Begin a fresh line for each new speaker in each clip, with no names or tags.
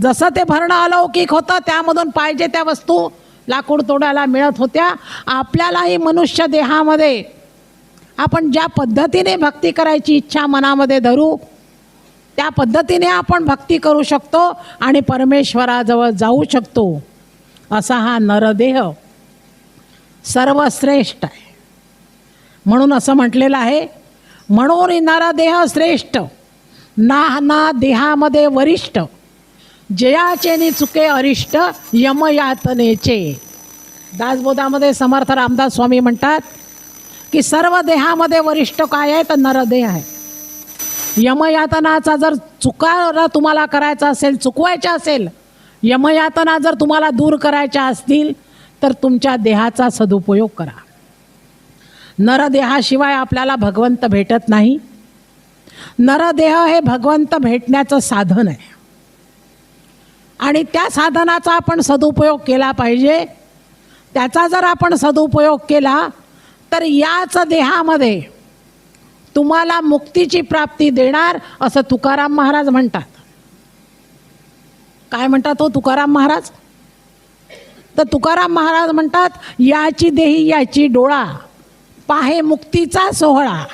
जसं ते भरणं अलौकिक होतं त्यामधून पाहिजे त्या वस्तू लाकूड तोडायला मिळत होत्या. आपल्यालाही मनुष्य देहामध्ये आपण ज्या पद्धतीने भक्ती करायची इच्छा मनामध्ये धरू त्या पद्धतीने आपण भक्ती करू शकतो आणि परमेश्वराजवळ जाऊ शकतो. असा हा नरदेह सर्वश्रेष्ठ आहे. म्हणून असं म्हटलेलं आहे म्हणून नरदेह श्रेष्ठ ना ना देहामध्ये वरिष्ठ. जयाचे चुके अरिष्ट यमयातनेचे. दासबोधामध्ये समर्थ रामदास स्वामी म्हणतात की सर्व देहामध्ये वरिष्ठ काय आहे तर नरदेह आहे. यमयातनाचा जर चुका तुम्हाला करायचा असेल चुकवायच्या असेल यमयातना जर तुम्हाला दूर करायच्या असतील तर तुमच्या देहाचा सदुपयोग करा. नरदेहाशिवाय आपल्याला भगवंत भेटत नाही. नरदेह हे भगवंत भेटण्याचं साधन आहे. आणि त्या साधनाचा आपण सदुपयोग केला पाहिजे. त्याचा जर आपण सदुपयोग केला तर याच देहामध्ये तुम्हाला मुक्तीची प्राप्ती देणार असं तुकाराम महाराज म्हणतात. काय म्हणतात हो तुकाराम महाराज? तर तुकाराम महाराज म्हणतात याची देही याची डोळा पाहे मुक्तीचा सोहळा.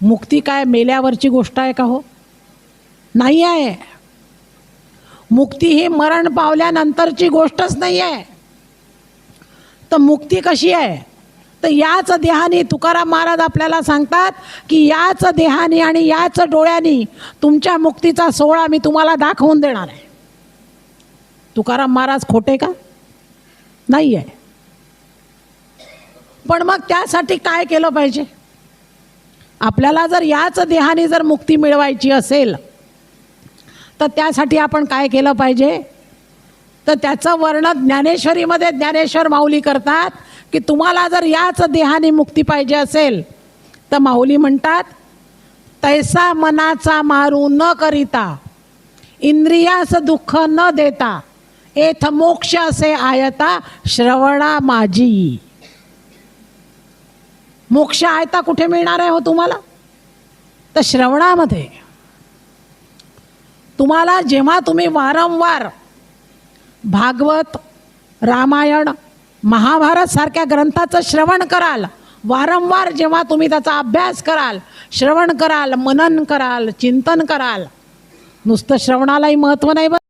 मुक्ती काय मेल्यावरची गोष्ट आहे का हो? नाही आहे. मुक्ती ही मरण पावल्यानंतरची गोष्टच नाही आहे तर मुक्ती कशी आहे? तर याच देहाने तुकाराम महाराज आपल्याला सांगतात की याच देहाने आणि याच डोळ्यांनी तुमच्या मुक्तीचा सोहळा मी तुम्हाला दाखवून देणार आहे. तुकाराम महाराज खोटे का? नाही आहे पण मग त्यासाठी काय केलं पाहिजे? आपल्याला जर याच देहाने जर मुक्ती मिळवायची असेल तर त्यासाठी आपण काय केलं पाहिजे? तर त्याचं वर्णन ज्ञानेश्वरीमध्ये ज्ञानेश्वर माऊली करतात की तुम्हाला जर याच देहाने मुक्ती पाहिजे असेल तर माऊली म्हणतात तैसा मनाचा मारू न करिता इंद्रियास दुःख न देता एथ मोक्ष असे आयता श्रवणा माझी. मोक्ष आयता कुठे मिळणार आहे हो तुम्हाला? तर श्रवणामध्ये. तुम्हाला जेव्हा तुम्ही वारंवार भागवत रामायण महाभारत सारख्या ग्रंथाचं श्रवण कराल वारंवार जेव्हा तुम्ही त्याचा अभ्यास कराल श्रवण कराल मनन कराल चिंतन कराल नुसतं श्रवणालाही महत्त्व नाही बरं.